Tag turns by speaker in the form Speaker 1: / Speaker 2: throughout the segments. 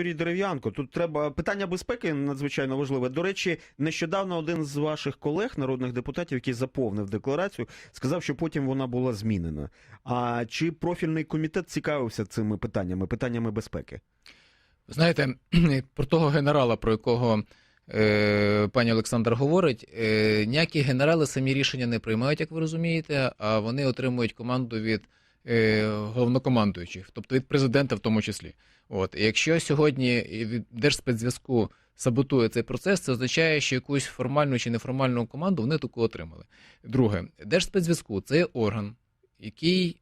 Speaker 1: Юрій Дерев'янко. Тут треба питання безпеки надзвичайно важливе. До речі, нещодавно один з ваших колег, народних депутатів, який заповнив декларацію, сказав, що потім вона була змінена. А чи профільний комітет цікавився цими питаннями, питаннями безпеки?
Speaker 2: Знаєте, про того генерала, про якого е, пані Олександр говорить, е, ніякі генерали самі рішення не приймають, як ви розумієте, а вони отримують команду від головнокомандуючих, тобто від президента в тому числі. От і якщо сьогодні від Держспецзв'язку саботує цей процес, це означає, що якусь формальну чи неформальну команду вони таку отримали. Друге, Держспецзв'язку це орган, який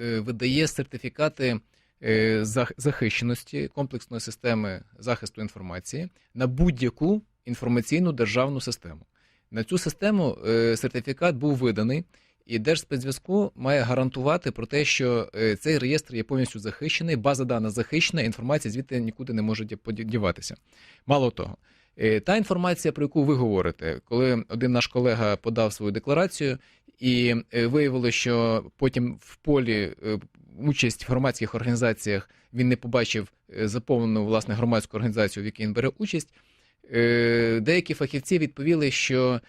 Speaker 2: е, видає сертифікати е, захищеності комплексної системи захисту інформації на будь-яку інформаційну державну систему. На цю систему е, сертифікат був виданий, і Держспецзв'язку має гарантувати про те, що е, цей реєстр є повністю захищений, база даних захищена, інформація звідти нікуди не може ді- поді- діватися. Мало того, е, та інформація, про яку ви говорите, коли один наш колега подав свою декларацію, і е, виявилося, що потім в полі участь в громадських організаціях він не побачив заповнену власне громадську організацію, в якій він бере участь. Деякі фахівці відповіли, що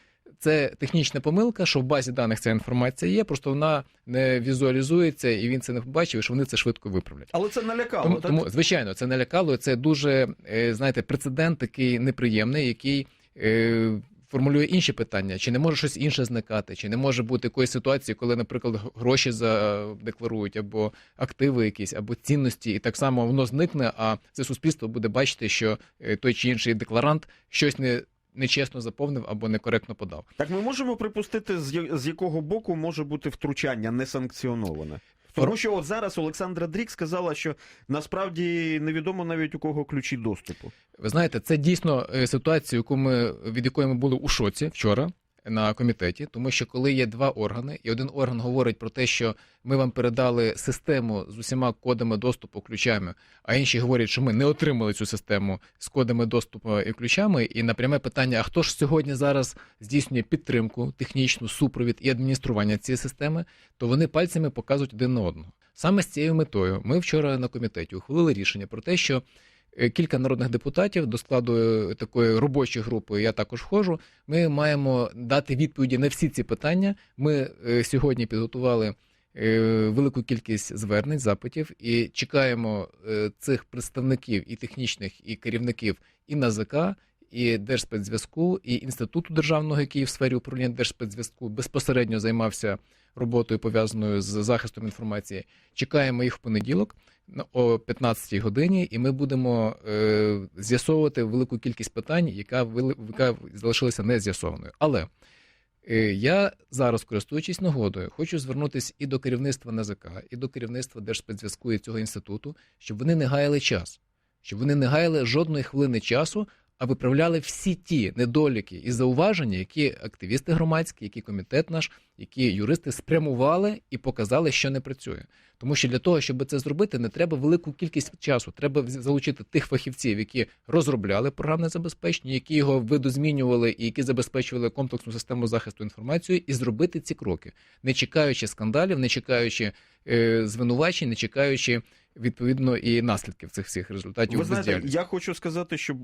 Speaker 2: це технічна помилка, що в базі даних ця інформація є, просто вона не візуалізується, і він це не побачив, і що вони це швидко виправлять.
Speaker 1: Але це налякало,
Speaker 2: Тому,
Speaker 1: так?
Speaker 2: тому, звичайно, це не лякало. Це дуже, е, знаєте, прецедент такий неприємний, який е, формулює інші питання: чи не може щось інше зникати, чи не може бути якоїсь ситуації, коли, наприклад, гроші задекларують, або активи якісь, або цінності, і так само воно зникне, а це суспільство буде бачити, що е, той чи інший декларант щось не. Нечесно заповнив або некоректно подав.
Speaker 1: Так ми можемо припустити, з, якого боку може бути втручання несанкціоноване. Тому що от зараз Олександра Дрік сказала, що насправді невідомо навіть у кого ключі доступу.
Speaker 2: Ви знаєте, це дійсно е, ситуація, яку ми від якої ми були у шоці вчора на комітеті, тому що коли є два органи, і один орган говорить про те, що ми вам передали систему з усіма кодами доступу, ключами, а інші говорять, що ми не отримали цю систему з кодами доступу і ключами. І на пряме питання: а хто ж сьогодні зараз здійснює підтримку, технічну супровід і адміністрування цієї системи, то вони пальцями показують один на одного. Саме з цією метою ми вчора на комітеті ухвалили рішення про те, що кілька народних депутатів до складу е, такої робочої групи, я також входжу. Ми маємо дати відповіді на всі ці питання. Ми е, сьогодні підготували е, велику кількість звернень, запитів і чекаємо е, цих представників і технічних, і керівників і НАЗК, і Держспецзв'язку, і інституту державного, який в сфері управління Держспецзв'язку безпосередньо займався роботою пов'язаною з захистом інформації. Чекаємо їх в понеділок о 15-й годині, і ми будемо е, з'ясовувати велику кількість питань, яка, вили- яка залишилася не з'ясованою. Але е, я зараз, користуючись нагодою, хочу звернутися і до керівництва НАЗК, і до керівництва Держспецзв'язку і цього інституту, щоб вони не гаяли час, щоб вони не гаяли жодної хвилини часу, а виправляли всі ті недоліки і зауваження, які активісти громадські, які комітет наш, які юристи спрямували і показали, що не працює. Тому що для того, щоб це зробити, не треба велику кількість часу. Треба залучити тих фахівців, які розробляли програмне забезпечення, які його видозмінювали і які забезпечували комплексну систему захисту інформації, і зробити ці кроки, не чекаючи скандалів, не чекаючи е, звинувачень, не чекаючи відповідно і наслідків цих всіх результатів
Speaker 1: Ви знаєте, я хочу сказати, що